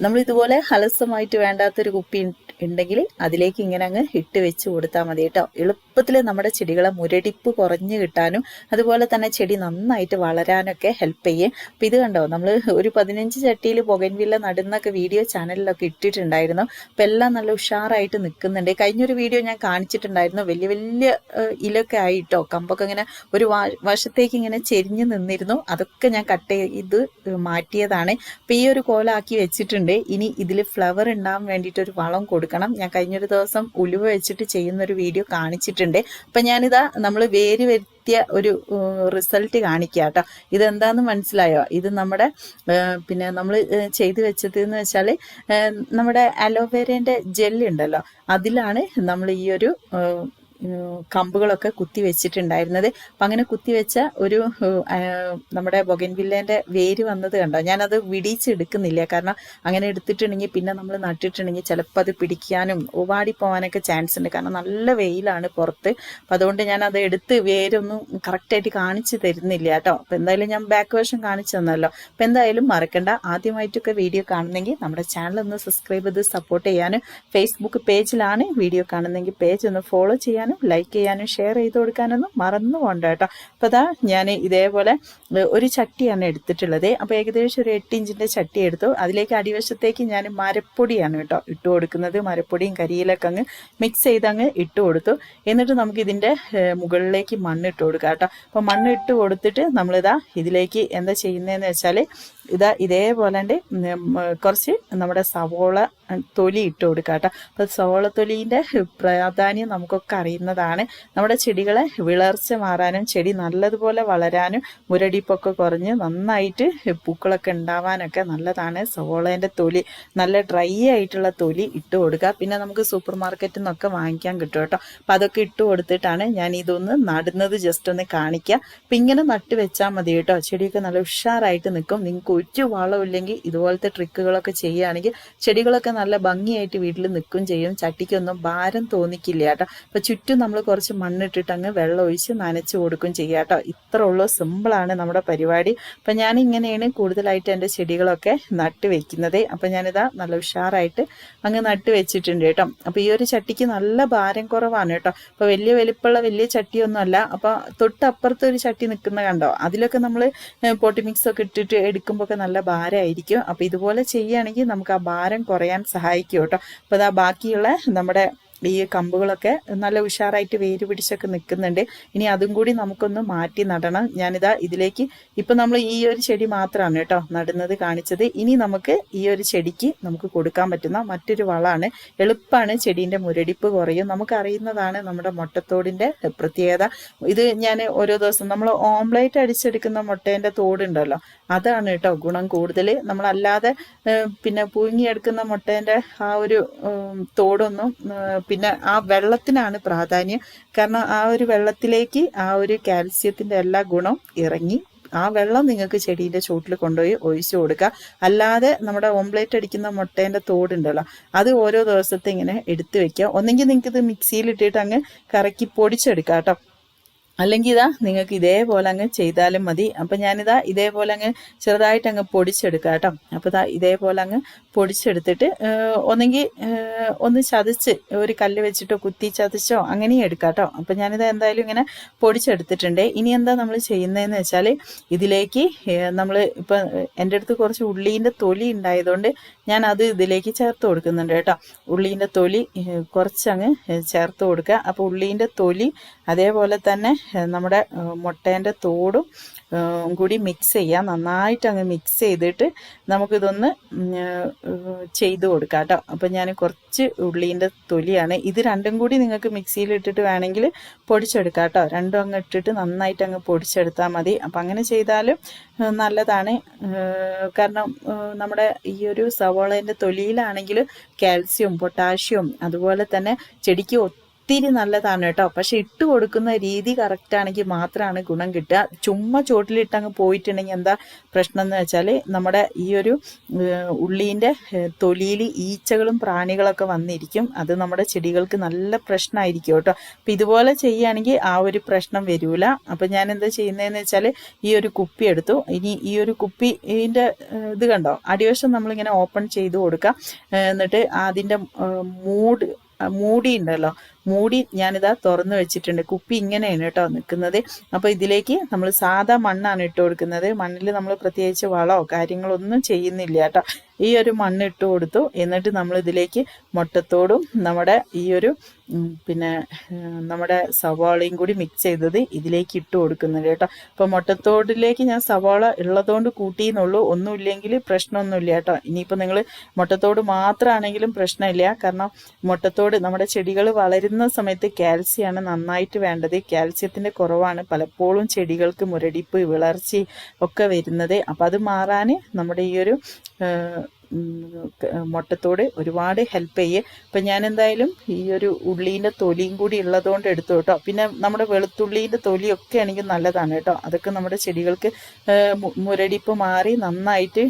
നമ്മൾ ഇതുപോലെ ഹലസമായിട്ട് വേണ്ടാത്തൊരു കുപ്പി ഉണ്ടെങ്കിൽ അതിലേക്ക് ഇങ്ങനെ അങ്ങ് ഇട്ട് വെച്ച് കൊടുത്താൽ മതി കേട്ടോ. എളുപ്പത്തിൽ നമ്മുടെ ചെടികളെ മുരടിപ്പ് കുറഞ്ഞു കിട്ടാനും അതുപോലെ തന്നെ ചെടി നന്നായിട്ട് വളരാനൊക്കെ ഹെൽപ്പ് ചെയ്യും. അപ്പം ഇത് കണ്ടോ? നമ്മൾ ഒരു പതിനഞ്ച് ചട്ടിയിൽ പുകൻവില്ല നടുന്നൊക്കെ വീഡിയോ ചാനലിലൊക്കെ ഇട്ടിട്ടുണ്ടായിരുന്നു. അപ്പം എല്ലാം നല്ല ഉഷാറായിട്ട് നിൽക്കുന്നുണ്ട് കഴിഞ്ഞൊരു വീഡിയോ ഞാൻ കാണിച്ചിട്ടുണ്ടായിരുന്നു. വലിയ വലിയ ഇലൊക്കെ ആയിട്ടോ കമ്പൊക്കെ ഇങ്ങനെ ഒരു വശത്തേക്ക് ഇങ്ങനെ ചെരിഞ്ഞ് നിന്നിരുന്നു. അതൊക്കെ ഞാൻ കട്ട് ചെയ്ത് മാറ്റിയതാണ്. അപ്പം ഈ ഒരു കോലാക്കി വെച്ചിട്ടുണ്ട്. ഇനി ഇതിൽ ഫ്ലവർ ഉണ്ടാവാൻ വേണ്ടിയിട്ട് ഒരു വളം കൊടുക്കണം. ഞാൻ കഴിഞ്ഞൊരു ദിവസം ഉലുവ വെച്ചിട്ട് ചെയ്യുന്ന ഒരു വീഡിയോ കാണിച്ചിട്ടുണ്ട്. അപ്പം ഞാനിതാ നമ്മൾ വേര് വരുത്തിയ ഒരു റിസൾട്ട് കാണിക്കുക കേട്ടോ ഇതെന്താന്ന് മനസ്സിലായോ? ഇത് നമ്മുടെ പിന്നെ നമ്മൾ ചെയ്തു വെച്ചത് എന്ന് വെച്ചാൽ നമ്മുടെ അലോവേരേന്റെ ജെല്ലുണ്ടല്ലോ അതിലാണ് നമ്മൾ ഈ ഒരു കമ്പുകളൊക്കെ കുത്തി വെച്ചിട്ടുണ്ടായിരുന്നത്. അപ്പം അങ്ങനെ കുത്തിവെച്ച ഒരു നമ്മുടെ ബൊഗൻവില്ലേന്റെ വേര് വന്നത് കണ്ടോ? ഞാനത് വിടിച്ചെടുക്കുന്നില്ല കാരണം അങ്ങനെ എടുത്തിട്ടുണ്ടെങ്കിൽ പിന്നെ നമ്മൾ നട്ടിട്ടുണ്ടെങ്കിൽ ചിലപ്പോൾ അത് പിടിക്കാനും പോകാനൊക്കെ ചാൻസ് ഉണ്ട്. കാരണം നല്ല വെയിലാണ് പുറത്ത്. അപ്പം അതുകൊണ്ട് ഞാൻ അത് എടുത്ത് വേരൊന്നും കറക്റ്റായിട്ട് കാണിച്ചു തരുന്നില്ല കേട്ടോ. അപ്പം എന്തായാലും ഞാൻ ബാക്ക് വേർഷൻ കാണിച്ചു തന്നല്ലോ. അപ്പം എന്തായാലും മറക്കണ്ട. ആദ്യമായിട്ടൊക്കെ വീഡിയോ കാണുന്നെങ്കിൽ നമ്മുടെ ചാനൽ ഒന്ന് സബ്സ്ക്രൈബ് ചെയ്ത് സപ്പോർട്ട് ചെയ്യാനും ഫേസ്ബുക്ക് പേജിലാണ് വീഡിയോ കാണുന്നെങ്കിൽ പേജ് ഒന്ന് ഫോളോ ചെയ്യാനും ലൈക്ക് ചെയ്യാനും ഷെയർ ചെയ്ത് കൊടുക്കാനൊന്നും മറന്നു പോകണ്ട കേട്ടോ. അപ്പോൾ അതാ ഞാൻ ഇതേപോലെ ഒരു ചട്ടിയാണ് എടുത്തിട്ടുള്ളത്. അപ്പോൾ ഏകദേശം ഒരു എട്ട് ഇഞ്ചിന്റെ ചട്ടി എടുത്തു. അതിലേക്ക് അടിവശത്തേക്ക് ഞാൻ മരപ്പൊടിയാണ് കേട്ടോ ഇട്ട് കൊടുക്കുന്നത്. മരപ്പൊടിയും കരിയിലൊക്കെ അങ്ങ് മിക്സ് ചെയ്ത് അങ്ങ് ഇട്ട് കൊടുത്തു. എന്നിട്ട് നമുക്ക് ഇതിന്റെ മുകളിലേക്ക് മണ്ണ് ഇട്ട് കൊടുക്കാം കേട്ടോ. അപ്പോൾ മണ്ണ് ഇട്ട് കൊടുത്തിട്ട് നമ്മളിതാ ഇതിലേക്ക് എന്താ ചെയ്യുന്നതെന്ന് വെച്ചാൽ ഇതാ ഇതേപോലെ കുറച്ച് നമ്മുടെ സവോള തൊലി ഇട്ട് കൊടുക്കുക കേട്ടോ അപ്പോൾ സവോള തൊലീന്റെ പ്രാധാന്യം നമുക്കൊക്കെ അറിയുന്നതാണ്. നമ്മുടെ ചെടികളെ വിളർച്ച മാറാനും ചെടി നല്ലതുപോലെ വളരാനും മുരടിപ്പൊക്കെ കുറഞ്ഞ് നന്നായിട്ട് പൂക്കളൊക്കെ ഉണ്ടാവാനൊക്കെ നല്ലതാണ് സവോളേന്റെ തൊലി. നല്ല ഡ്രൈ ആയിട്ടുള്ള തൊലി ഇട്ട് കൊടുക്കുക പിന്നെ നമുക്ക് സൂപ്പർ മാർക്കറ്റിൽ നിന്നൊക്കെ വാങ്ങിക്കാൻ കിട്ടും കേട്ടോ. അപ്പം അതൊക്കെ ഇട്ട് കൊടുത്തിട്ടാണ് ഞാൻ ഇതൊന്ന് നടുന്നത് ജസ്റ്റ് ഒന്ന് കാണിക്കുക അപ്പം ഇങ്ങനെ നട്ട് വെച്ചാൽ മതി കേട്ടോ. ചെടിയൊക്കെ നല്ല ഉഷാറായിട്ട് നിൽക്കും നിങ്ങൾക്ക് ഒരു വളമില്ലെങ്കിൽ ഇതുപോലത്തെ ട്രിക്കുകളൊക്കെ ചെയ്യുകയാണെങ്കിൽ ചെടികളൊക്കെ നല്ല ഭംഗിയായിട്ട് വീട്ടിൽ നിൽക്കും ചെയ്യും. ചട്ടിക്കൊന്നും ഭാരം തോന്നിക്കില്ല കേട്ടോ. അപ്പം ചുറ്റും നമ്മൾ കുറച്ച് മണ്ണിട്ടിട്ട് അങ്ങ് വെള്ളം ഒഴിച്ച് നനച്ച് കൊടുക്കും ചെയ്യുക കേട്ടോ. ഇത്ര ഉള്ളൂ സിമ്പിളാണ് നമ്മുടെ പരിപാടി. അപ്പം ഞാൻ ഇങ്ങനെയാണ് കൂടുതലായിട്ട് എന്റെ ചെടികളൊക്കെ നട്ട് വെക്കുന്നത്. അപ്പം ഞാനിതാ നല്ല ഉഷാറായിട്ട് അങ്ങ് നട്ട് വെച്ചിട്ടുണ്ട് കേട്ടോ. അപ്പം ഈ ഒരു ചട്ടിക്ക് നല്ല ഭാരം കുറവാണ് കേട്ടോ. അപ്പോൾ വലിയ വലിപ്പമുള്ള വലിയ ചട്ടിയൊന്നും അല്ല അപ്പോൾ തൊട്ടപ്പുറത്ത് ഒരു ചട്ടി നിൽക്കുന്ന കണ്ടോ? അതിലൊക്കെ നമ്മൾ പോട്ടി മിക്സ് ഒക്കെ ഇട്ടിട്ട് എടുക്കുമ്പോൾ ഒക്കെ നല്ല ഭാരമായിരിക്കും. അപ്പോൾ ഇതുപോലെ ചെയ്യുകയാണെങ്കിൽ നമുക്ക് ആ ഭാരം കുറയാൻ സഹായിക്കും കേട്ടോ. അപ്പോൾ അതാ ബാക്കിയുള്ള നമ്മുടെ ഈ കമ്പുകളൊക്കെ നല്ല ഉഷാറായിട്ട് വേര് പിടിച്ചൊക്കെ നിൽക്കുന്നുണ്ട്. ഇനി അതും കൂടി നമുക്കൊന്ന് മാറ്റി നടണം. ഞാനിതാ ഇതിലേക്ക് ഇപ്പം നമ്മൾ ഈ ഒരു ചെടി മാത്രമാണ് കേട്ടോ നടുന്നത് കാണിച്ചത്. ഇനി നമുക്ക് ഈ ഒരു ചെടിക്ക് നമുക്ക് കൊടുക്കാൻ പറ്റുന്ന മറ്റൊരു വളമാണ് എളുപ്പമാണ് ചെടീന്റെ മുരടിപ്പ് കുറയും. നമുക്കറിയുന്നതാണ് നമ്മുടെ മുട്ടത്തോടിന്റെ പ്രത്യേകത. ഇത് ഞാൻ ഓരോ ദിവസം നമ്മൾ ഓംലേറ്റ് അടിച്ചെടുക്കുന്ന മുട്ടേന്റെ തോടുണ്ടല്ലോ അതാണ് കേട്ടോ ഗുണം കൂടുതൽ. നമ്മളല്ലാതെ പിന്നെ പുഴുങ്ങിയെടുക്കുന്ന മുട്ടേന്റെ ആ ഒരു തോടൊന്നും പിന്നെ ആ വെള്ളത്തിനാണ് പ്രാധാന്യം. കാരണം ആ ഒരു വെള്ളത്തിലേക്ക് ആ ഒരു കാൽസ്യത്തിന്റെ എല്ലാ ഗുണം ഇറങ്ങി. ആ വെള്ളം നിങ്ങൾക്ക് ചെടീന്റെ ചോട്ടിൽ കൊണ്ടുപോയി ഒഴിച്ചു കൊടുക്കുക. അല്ലാതെ നമ്മുടെ ഓംലേറ്റ് അടിക്കുന്ന മുട്ടേന്റെ തോടുണ്ടല്ലോ അത് ഓരോ ദിവസത്തെ ഇങ്ങനെ എടുത്തു വെക്കുക. ഒന്നെങ്കിൽ നിങ്ങൾക്ക് ഇത് മിക്സിയിലിട്ടിട്ട് അങ്ങ് കറക്കി പൊടിച്ചെടുക്കാം കേട്ടോ. അല്ലെങ്കിൽ ഇതാ നിങ്ങൾക്ക് ഇതേപോലെ അങ്ങ് ചെയ്താലും മതി. അപ്പം ഞാനിതാ ഇതേപോലെ അങ്ങ് ചെറുതായിട്ട് അങ്ങ് പൊടിച്ചെടുക്കാം കേട്ടോ അപ്പോൾ ഇതാ ഇതേപോലെ അങ്ങ് പൊടിച്ചെടുത്തിട്ട് ഒന്നെങ്കിൽ ഒന്ന് ചതച്ച് ഒരു കല്ല് വെച്ചിട്ടോ കുത്തി ചതച്ചോ അങ്ങനെയും എടുക്കാം കേട്ടോ അപ്പം ഞാനിത് എന്തായാലും ഇങ്ങനെ പൊടിച്ചെടുത്തിട്ടുണ്ട്. ഇനി എന്താ നമ്മൾ ചെയ്യുന്നതെന്ന് വെച്ചാൽ ഇതിലേക്ക് നമ്മൾ ഇപ്പം എന്റെ അടുത്ത് കുറച്ച് ഉള്ളീന്റെ തൊലി ഉണ്ടായതുകൊണ്ട് ഞാൻ അത് ഇതിലേക്ക് ചേർത്ത് കൊടുക്കുന്നുണ്ട് കേട്ടോ. ഉള്ളീന്റെ തൊലി കുറച്ചങ്ങ് ചേർത്ത് കൊടുക്കുക. അപ്പോൾ ഉള്ളീന്റെ തൊലി അതേപോലെ തന്നെ നമ്മുടെ മുട്ടേന്റെ തോടും കൂടി മിക്സ് ചെയ്യാം. നന്നായിട്ട് അങ്ങ് മിക്സ് ചെയ്തിട്ട് നമുക്കിതൊന്ന് ചെയ്ത് കൊടുക്കാം കേട്ടോ. അപ്പം ഞാൻ കുറച്ച് ഉള്ളീന്റെ തൊലിയാണ്. ഇത് രണ്ടും കൂടി നിങ്ങൾക്ക് മിക്സിയിൽ ഇട്ടിട്ട് വേണമെങ്കിൽ പൊടിച്ചെടുക്കാം കേട്ടോ. രണ്ടും അങ്ങ് ഇട്ടിട്ട് നന്നായിട്ട് അങ്ങ് പൊടിച്ചെടുത്താൽ മതി. അപ്പം അങ്ങനെ ചെയ്താലും നല്ലതാണ്. കാരണം നമ്മുടെ ഈ ഒരു സവോളേന്റെ തൊലിയിലാണെങ്കിൽ കാൽസ്യം പൊട്ടാഷ്യം അതുപോലെ തന്നെ ചെടിക്ക് ഒത്തിരി നല്ലതാണ് കേട്ടോ. പക്ഷെ ഇട്ട് കൊടുക്കുന്ന രീതി കറക്റ്റ് ആണെങ്കിൽ മാത്രമാണ് ഗുണം കിട്ടുക. ചുമ്മാ ചോട്ടിലിട്ട് അങ്ങ് പോയിട്ടുണ്ടെങ്കിൽ എന്താ പ്രശ്നം എന്ന് വെച്ചാൽ നമ്മുടെ ഈ ഒരു ഉള്ളീന്റെ തൊലിയിൽ ഈച്ചകളും പ്രാണികളൊക്കെ വന്നിരിക്കും. അത് നമ്മുടെ ചെടികൾക്ക് നല്ല പ്രശ്നമായിരിക്കും കേട്ടോ. അപ്പം ഇതുപോലെ ചെയ്യുകയാണെങ്കിൽ ആ ഒരു പ്രശ്നം വരൂല. അപ്പം ഞാൻ എന്താ ചെയ്യുന്നതെന്ന് വെച്ചാൽ ഈ ഒരു കുപ്പി എടുത്തു. ഇനി ഈ ഒരു കുപ്പിന്റെ ഇത് കണ്ടോ? അടിവശം നമ്മളിങ്ങനെ ഓപ്പൺ ചെയ്ത് കൊടുക്കാം. എന്നിട്ട് അതിന്റെ മൂടി ഉണ്ടല്ലോ മൂടി ഞാനിതാ തുറന്നു വെച്ചിട്ടുണ്ട്. കുപ്പി ഇങ്ങനെയാണ് കേട്ടോ നിൽക്കുന്നത്. അപ്പോൾ ഇതിലേക്ക് നമ്മൾ സാധാ മണ്ണാണ് ഇട്ട് കൊടുക്കുന്നത്. മണ്ണിൽ നമ്മൾ പ്രത്യേകിച്ച് വളമോ കാര്യങ്ങളൊന്നും ചെയ്യുന്നില്ല കേട്ടോ. ഈ ഒരു മണ്ണ് ഇട്ട് കൊടുത്തു. എന്നിട്ട് നമ്മൾ ഇതിലേക്ക് മുട്ടത്തോടും നമ്മുടെ ഈ ഒരു പിന്നെ നമ്മുടെ സവാളയും കൂടി മിക്സ് ചെയ്തത് ഇതിലേക്ക് ഇട്ട് കൊടുക്കുന്നുണ്ട് കേട്ടോ. അപ്പോൾ മുട്ടത്തോടിലേക്ക് ഞാൻ സവാള ഉള്ളതുകൊണ്ട് കൂട്ടിയെന്നുള്ളൂ. ഒന്നുമില്ലെങ്കിൽ പ്രശ്നമൊന്നുമില്ല കേട്ടോ. ഇനിയിപ്പോൾ നിങ്ങൾ മുട്ടത്തോട് മാത്രമാണെങ്കിലും പ്രശ്നമില്ല. കാരണം മുട്ടത്തോട് നമ്മുടെ ചെടികൾ വളരുന്ന സമയത്ത് കാൽസ്യമാണ് നന്നായിട്ട് വേണ്ടത്. കാൽസ്യത്തിന്റെ കുറവാണ്. പലപ്പോഴും ചെടികൾക്ക് മുരടിപ്പ് വിളർച്ച ഒക്കെ വരുന്നത്. അപ്പോൾ അത് മാറാൻ നമ്മുടെ ഈ ഒരു മുട്ടത്തോട് ഒരുപാട് ഹെൽപ്പ് ചെയ്യുക അപ്പം ഞാൻ എന്തായാലും ഈ ഒരു ഉള്ളീന്റെ തൊലിയും കൂടി ഉള്ളതുകൊണ്ട് എടുത്തു കേട്ടോ. പിന്നെ നമ്മുടെ വെളുത്തുള്ളീന്റെ തൊലിയൊക്കെ ആണെങ്കിൽ നല്ലതാണ് കേട്ടോ. അതൊക്കെ നമ്മുടെ ചെടികൾക്ക് മുരടിപ്പ് മാറി നന്നായിട്ട്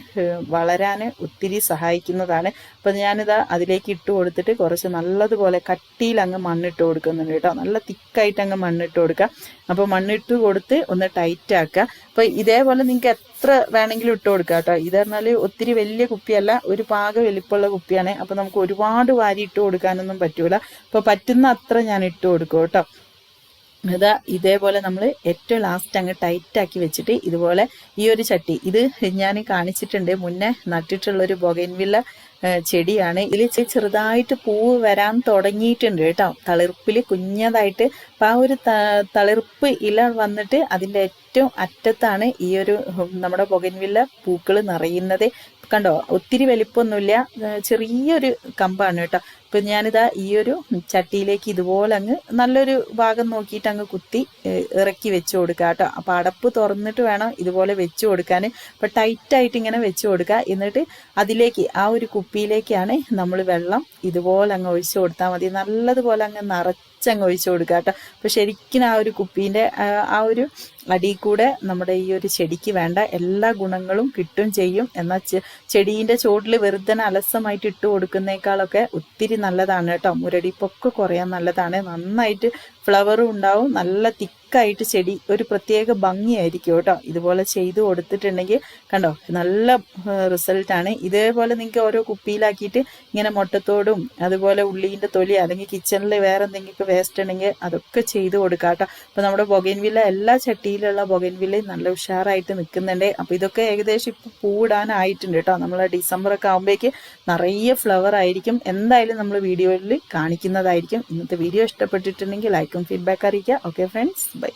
വളരാൻ ഒത്തിരി സഹായിക്കുന്നതാണ്. അപ്പം ഞാനിതാ അതിലേക്ക് ഇട്ട് കൊടുത്തിട്ട് കുറച്ച് നല്ലതുപോലെ കട്ടിയിൽ അങ്ങ് മണ്ണിട്ട് കൊടുക്കുന്നുണ്ട് കേട്ടോ. നല്ല തിക്കായിട്ട് അങ്ങ് മണ്ണിട്ട് കൊടുക്കുക അപ്പോൾ മണ്ണിട്ട് കൊടുത്ത് ഒന്ന് ടൈറ്റ് ആക്കുക അപ്പോൾ ഇതേപോലെ നിങ്ങൾക്ക് എത്ര വേണമെങ്കിലും ഇട്ട് കൊടുക്കുക കേട്ടോ. ഇതെന്നാൽ ഒത്തിരി വലിയ കുപ്പിയല്ല ഒരു പാക വലിപ്പമുള്ള കുപ്പിയാണ്. അപ്പോൾ നമുക്ക് ഒരുപാട് വാരി ഇട്ട് കൊടുക്കാനൊന്നും പറ്റൂല. അപ്പോൾ പറ്റുന്ന അത്ര ഞാൻ ഇട്ട് കൊടുക്കും കേട്ടോ. ഇതാ ഇതേപോലെ നമ്മൾ ഏറ്റവും ലാസ്റ്റ് അങ്ങ് ടൈറ്റാക്കി വെച്ചിട്ട് ഇതുപോലെ ഈ ഒരു ചട്ടി. ഇത് ഞാൻ കാണിച്ചിട്ടുണ്ട്. മുന്നേ നട്ടിട്ടുള്ളൊരു ബൊഗൈൻവില്ല ചെടിയാണ്. ഇതിൽ ചെറുതായിട്ട് പൂവ് വരാൻ തുടങ്ങിയിട്ടുണ്ട് കേട്ടോ. തളിർപ്പിൽ കുഞ്ഞതായിട്ട് അപ്പം ആ ഒരു തളിർപ്പ് ഇല വന്നിട്ട് അതിന്റെ ഏറ്റവും അറ്റത്താണ് ഈ ഒരു നമ്മുടെ പുകൻവില്ല പൂക്കൾ നിറയുന്നത്. കണ്ടോ? ഒത്തിരി വലിപ്പമൊന്നുമില്ല. ചെറിയൊരു കമ്പാണ് കേട്ടോ. ഇപ്പം ഞാനിതാ ഈ ഒരു ചട്ടിയിലേക്ക് ഇതുപോലെ അങ്ങ് നല്ലൊരു ഭാഗം നോക്കിയിട്ട് അങ്ങ് കുത്തി ഇറക്കി വെച്ച് കൊടുക്കുക കേട്ടോ. അപ്പൊ അടപ്പ് തുറന്നിട്ട് വേണം ഇതുപോലെ വെച്ച് കൊടുക്കാൻ ഇപ്പൊ ടൈറ്റായിട്ട് ഇങ്ങനെ വെച്ച് കൊടുക്കുക എന്നിട്ട് അതിലേക്ക് ആ ഒരു കുപ്പിയിലേക്കാണ് നമ്മൾ വെള്ളം ഇതുപോലെ അങ്ങ് ഒഴിച്ചു കൊടുത്താൽ മതി. നല്ലതുപോലെ അങ്ങ് നിറച്ച് അങ്ങ് ഒഴിച്ചു കൊടുക്കുക കേട്ടോ. അപ്പോൾ ശരിക്കും ആ ഒരു കുപ്പീന്റെ ആ ഒരു അടിയിൽ കൂടെ നമ്മുടെ ഈ ഒരു ചെടിക്ക് വേണ്ട എല്ലാ ഗുണങ്ങളും കിട്ടും ചെയ്യും. എന്നാൽ ചെടീന്റെ ചോട്ടിൽ വെറുതെ അലസമായിട്ട് ഇട്ട് കൊടുക്കുന്നേക്കാളൊക്കെ ഒത്തിരി നല്ലതാണ് കേട്ടോ. മുരടിപ്പൊക്കെ കുറയാൻ നല്ലതാണ്. നന്നായിട്ട് ഫ്ലവറും ഉണ്ടാവും. നല്ല തിക്കായിട്ട് ചെടി ഒരു പ്രത്യേക ഭംഗിയായിരിക്കും കേട്ടോ. ഇതുപോലെ ചെയ്തു കൊടുത്തിട്ടുണ്ടെങ്കിൽ കണ്ടോ നല്ല റിസൾട്ടാണ് ഇതേപോലെ നിങ്ങൾക്ക് ഓരോ കുപ്പിയിലാക്കിയിട്ട് ഇങ്ങനെ മുട്ടത്തോടും അതുപോലെ ഉള്ളീന്റെ തൊലി അല്ലെങ്കിൽ കിച്ചണിൽ വേറെ എന്തെങ്കിലും വേസ്റ്റ് ഉണ്ടെങ്കിൽ അതൊക്കെ ചെയ്തു കൊടുക്കാം കേട്ടോ. അപ്പോൾ നമ്മുടെ ബൊഗൻവില്ല എല്ലാ ചട്ടിയിലുള്ള ബൊഗൈൻവില്ലയും നല്ല ഉഷാറായിട്ട് നിൽക്കുന്നുണ്ട്. അപ്പോൾ ഇതൊക്കെ ഏകദേശം ഇപ്പോൾ പൂടാനായിട്ടുണ്ട് കേട്ടോ. നമ്മൾ ഡിസംബറൊക്കെ ആകുമ്പോഴേക്ക് നിറയെ ഫ്ലവർ ആയിരിക്കും. എന്തായാലും നമ്മൾ വീഡിയോയിൽ കാണിക്കുന്നതായിരിക്കും. ഇന്നത്തെ വീഡിയോ ഇഷ്ടപ്പെട്ടിട്ടുണ്ടെങ്കിൽ ലൈക്കും ഫീഡ്ബാക്ക് അറിയിക്കുക ഓക്കെ ഫ്രണ്ട്സ് ബൈ